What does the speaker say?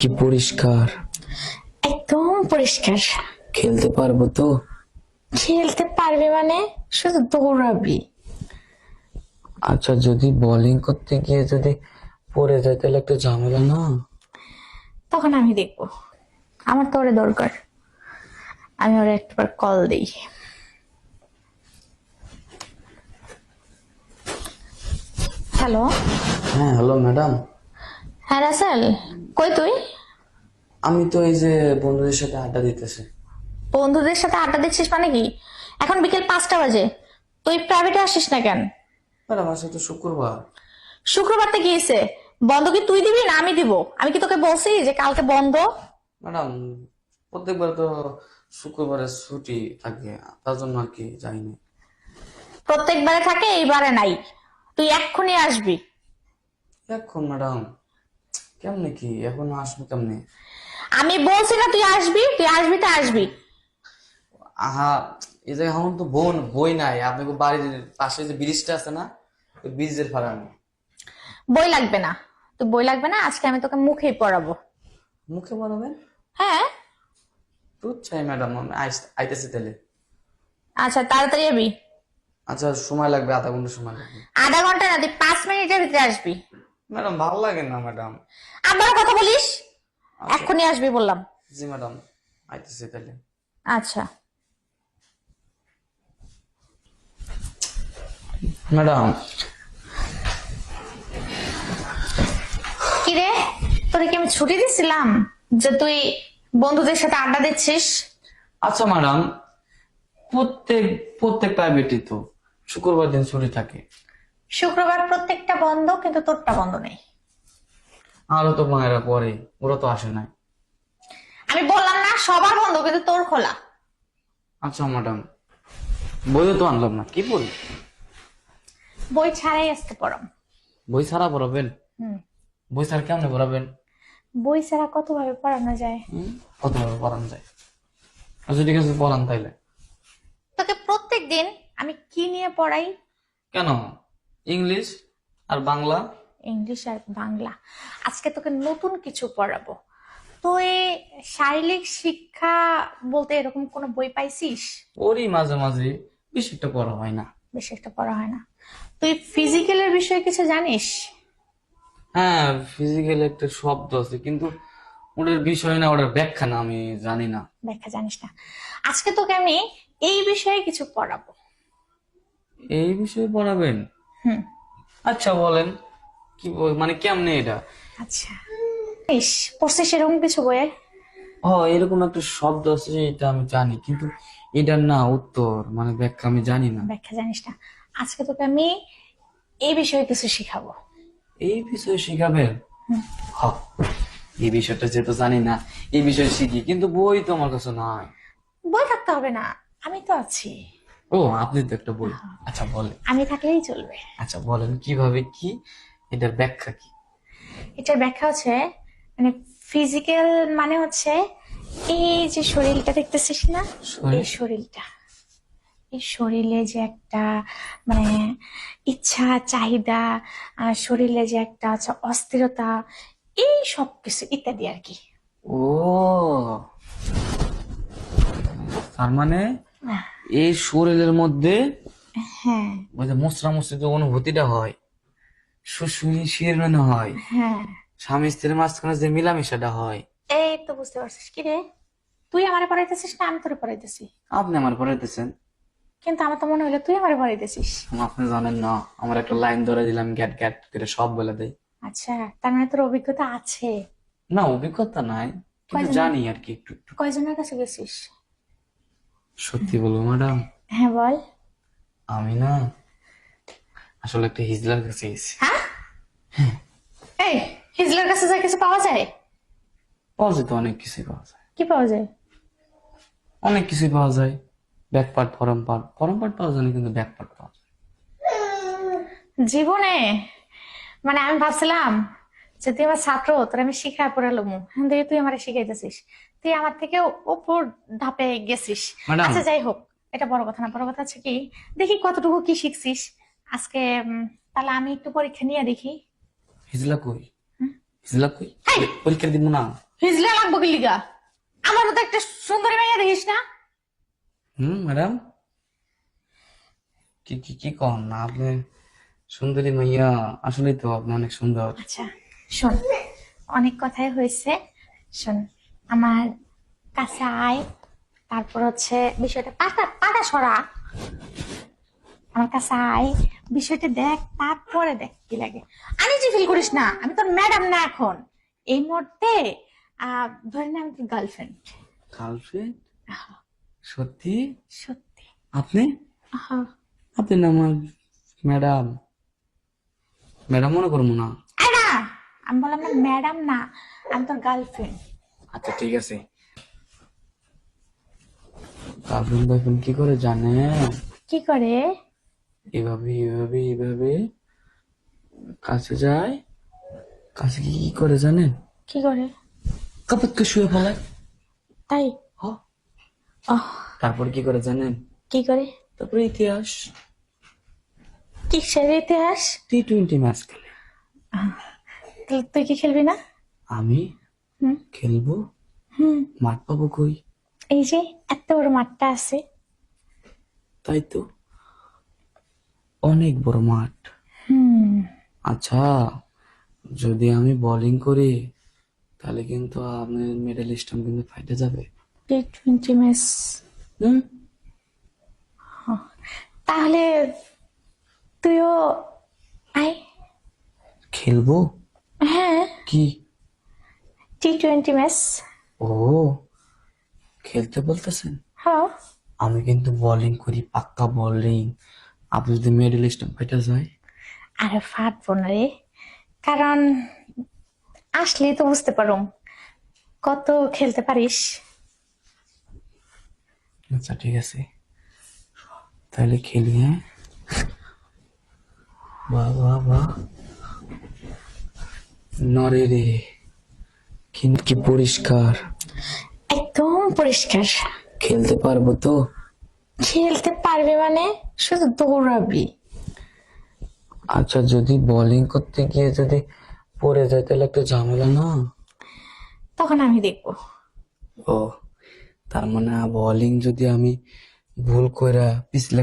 কি পরিষ্কার? একদম পরিষ্কার। খেলতে পারব তো? খেলতে পারবে মানে? শুধু দৌড়াবি। আচ্ছা যদি বোলিং করতে গিয়ে যদি পড়ে যায় তাহলে একটা ঝামেলা না? তখন আমি দেখব। আমার তো ওরে দরকার। আমি ওরে একবার কল দিই। হ্যালো হ্যাঁ হ্যালো ম্যাডাম হ্যাঁ রাসেল? কই তুই? আমি তো এই যে বন্ধুদের সাথে আড্ডা দিতেছি। বন্ধুদের সাথে আড্ডা দিচ্ছিস মানে কি? এখন বিকেল পাঁচটা বাজে। তুই প্রাইভেটে আসিস না কেন? ম্যাডাম আজকে তো শুক্রবার। শুক্রবারটা গিয়েছে। বন্ধ কি তুই দিবি না আমি দিব? আমি কি তোকে বলছি যে কালকে বন্ধ? ম্যাডাম প্রত্যেকবার তো শুক্রবারে ছুটি থাকে তার জন্য আর কি যাইনি। প্রত্যেকবারে থাকে এইবারে নাই। তুই এক্ষুনি আসবি। এখন ম্যাডাম? কেমনে কি? এখন আসব কেমনে? আমি বলছি না তুই আসবি তুই আসবি তো আসবি। আহা এই জায়গায় আমার তো বোন বই নাই। আপনাকে বাড়ির পাশে যে ব্রিজটা আছে না ওই ব্রিজের ফাড়ানো বই লাগবে না। তো বই লাগবে না? আজকে আমি তোকে মুখেই পড়াবো। মুখে বলবেন হ্যাঁ। দুধ চাই ম্যাডাম আমি আইতেছি তাহলে। আচ্ছা তাড়াতাড়ি যাবি আচ্ছা সময় লাগবে আধা ঘণ্টা সময় লাগবে। আধা ঘণ্টা না তুই পাঁচ মিনিটের ভিতরে আসবি। ম্যাডাম ভালো লাগে না ম্যাডাম। আবার কথা বলিস? এক্ষুনি আসবি বললাম। জি ম্যাডাম আইতেছি তাহলে। আচ্ছা। ম্যাডাম কিরে? তোরে কি আমি ছুটি দিছিলাম? যে তুই বন্ধুদের সাথে আড্ডা দিচ্ছিস? আচ্ছা ম্যাডাম প্রত্যেক প্রত্যেক প্রাইভেটই তো। শুক্রবার দিন ছুটি থাকে। শুক্রবার প্রত্যেকটা বন্ধ কিন্তু তোরটা বন্ধ নেই। আরও তো মায়েরা পরে ওরা তো আসে নাই। আমি বললাম না সবার বন্ধ কিন্তু তোর খোলা। আচ্ছা ম্যাডাম। বইও তো আনলাম না কি বল বই ছাড়াই আসতে পড়াম। বই ছাড়া পড়াবেন? হুম। বই ছাড়া কেমনে পড়াবেন? বই ছাড়া কত ভাবে পড়ানো যায়? কতভাবে পড়ানো যায়? আচ্ছা ঠিক আছে পড়ান তাইলে? তোকে প্রত্যেক দিন আমি কি নিয়ে পড়াই? কেন? ইংলিশ আর বাংলা? ইংলিশ আর বাংলা। আজকে তোকে নতুন কিছু পড়াবো। তুই শারীরিক শিক্ষা বলতে এরকম কোনো বই পাইছিস? ওরই মাঝে মাঝে বেশি একটা পড়া হয় না। বেশি একটা পড়া হয় না। তুই ফিজিক্যালের বিষয়ে কিছু জানিস? হ্যাঁ ফিজিক্যাল একটা শব্দ আছে কিন্তু ওটার বিষয় না ওটার ব্যাখ্যা না আমি জানি না। ব্যাখ্যা জানিস না। আজকে তোকে আমি এই বিষয়ে কিছু পড়াবো। এই বিষয়ে পড়াবেন? হুম। আচ্ছা বলেন। কি মানে কেমনে এটা? আচ্ছা। ইস পড়ছিস এরকম কিছু বইয়ে? ও এরকম একটা শব্দ আছে এটা আমি জানি কিন্তু এটার না উত্তর মানে ব্যাখ্যা আমি জানি না। ব্যাখ্যা জানিস না। আজকে তোকে আমি এই বিষয়ে কিছু শিখাবো। এই বিষয়ে শিখাবেন হ, এই বিষয়টা যেহেতু জানি না এই বিষয়ে শিখি কিন্তু বই তো আমার কাছে নাই। বই থাকতে হবে না আমি তো আছি। ও আপনি তো একটা বই। আচ্ছা বলেন। আমি থাকলেই চলবে। আচ্ছা বলেন কীভাবে কি এটার ব্যাখ্যা কি? এটার ব্যাখ্যা হচ্ছে মানে ফিজিক্যাল মানে হচ্ছে এই যে শরীরটা দেখতেছিস না? এই শরীরটা। এই শরীরে যে একটা মানে ইচ্ছা চাহিদা আর শরীরে যে একটা আছে অস্থিরতা এই সব কিছু ইত্যাদি আর কি। ও! তার মানে এই শরীরের মধ্যে হ্যাঁ। ওই যে মুসরা মুসরি যে অনুভূতিটা হয় সুশুরি শিরনো হয়। হ্যাঁ। স্বামী স্ত্রীর মাঝখানে যে মিলামিশাটা হয়। এই তো বুঝতে পারছিস কি রে? তুই আমারে পড়াইতেছিস না আমি তোরে পড়াইতেছি। আপনি আমার পড়াইতেছেন? কিন্তু আমার তো মনে হলো তুই আমারে পড়াইতেছিস। আপনি জানেন না আমার একটা লাইন ধরে দিলাম গ্যাট গ্যাট করে সব বলে দেয় আচ্ছা তার মানে তোর অভিজ্ঞতা আছে? না অভিজ্ঞতা নাই কিন্তু জানি আর কি একটু একটু। কয়জনের কাছে গেছিস? সত্যি বলব ম্যাডাম? হ্যাঁ বল। আমি না আসলে একটা হিজলার কাছে গেছি হ্যাঁ? এই হিজলার কাছে যা কিছু পাওয়া যায়? পাওয়া যায় তো অনেক কিছুই পাওয়া যায়। কি পাওয়া যায়? অনেক কিছুই পাওয়া যায়। Back part form part form part পাওয়া যায় না কিন্তু ব্যাকপার্ট পাওয়া যায়। জীবনে মানে আমি ভাবছিলাম যে তুই আমার ছাত্র তোর আমি শিখায় পড়ালো দেখি তুই আমার শিখাইতেছিস। তুই আমার থেকে উপর ধাপে গেছিস। আচ্ছা যাই হোক এটা বড় কথা না বড় কথা হচ্ছে কি দেখি কতটুকু কি শিখছিস। আজকে তাহলে আমি একটু পরীক্ষা নিয়ে দেখি। হিজলা কই? হিজলা কই? পরীক্ষা দিব না। হিজলে লাগবো কি লিগা? আমার মতো একটা সুন্দরী মেয়ে দেখিস না। হুম ম্যাডাম? কি কি কি কন না? আপনি সুন্দরী মাইয়া আসলেই তো আপনি অনেক সুন্দর। আচ্ছা শোন অনেক কথাই হয়েছে। শোন আমার কাছে আয় তারপর হচ্ছে বিষয়টা পাটা পাটা সরা। আমার কাছে আয় বিষয়টা দেখ তারপরে দেখ কি লাগে। আমি যে ফিল করিস না আমি তোর ম্যাডাম না এখন। এই মুহূর্তে ধরে না আমি তোর গার্লফ্রেন্ড গার্লফ্রেন্ড সত্যি? সত্যি। আপনি? আপনি না আমার ম্যাডাম ম্যাডাম মনে করব না। আমি বললাম না ম্যাডাম না আমি তোর গার্লফ্রেন্ড আচ্ছা ঠিক আছে। গার্লফ্রেন্ড বয়ফ্রেন্ড কি করে জানে কি করে? এভাবে এভাবে এভাবে কাছে যায়। কাছে কি কি করে জানেন? কি করে? কাপতকে শুয়ে ফেলায়। তাই? হ। তারপর কি করে জানেন? কি করে? তারপরে ইতিহাস। কিসের ইতিহাস? টি টোয়েন্টি ম্যাচ খেলে। তুই কি খেলবি না? আমি হুম। খেলব। হুম। মাঠ পাবো কই? এই যে এত বড় মাঠটা আছে। তাই তো। অনেক বড় মাঠ। হুম। আচ্ছা যদি আমি বোলিং করি তাহলে কিন্তু আপনার মেডেল স্টাম কিন্তু ফাইটে যাবে। টি টোয়েন্টি ম্যাচ হুম? তাহলে তুইও আয়। খেলব? হ্যাঁ। কি? টি টোয়েন্টি ম্যাচ ও খেলতে বলতেছেন? হ্যাঁ। আমি কিন্তু বোলিং করি পাক্কা বোলিং আপনি যদি মেডেল স্টাম ফাইটে যায় আরে ফাটবো না রে। কারণ আসলেই তো বুঝতে পারুম। কত খেলতে পারিস? আচ্ছা ঠিক আছে। তাহলে খেলি হ্যাঁ? বাহ বাহ বাহ। নরে রে। কি কি পরিষ্কার? একদম পরিষ্কার। খেলতে পারব তো? খেলতে পারবে মানে? শুধু দৌড়াবি। আচ্ছা যদি বোলিং করতে গিয়ে যদি পড়ে যায় তাহলে একটা ঝামেলা না? তখন আমি দেখব। ও তার মানে বোলিং যদি আমি ভুল করে পিছলে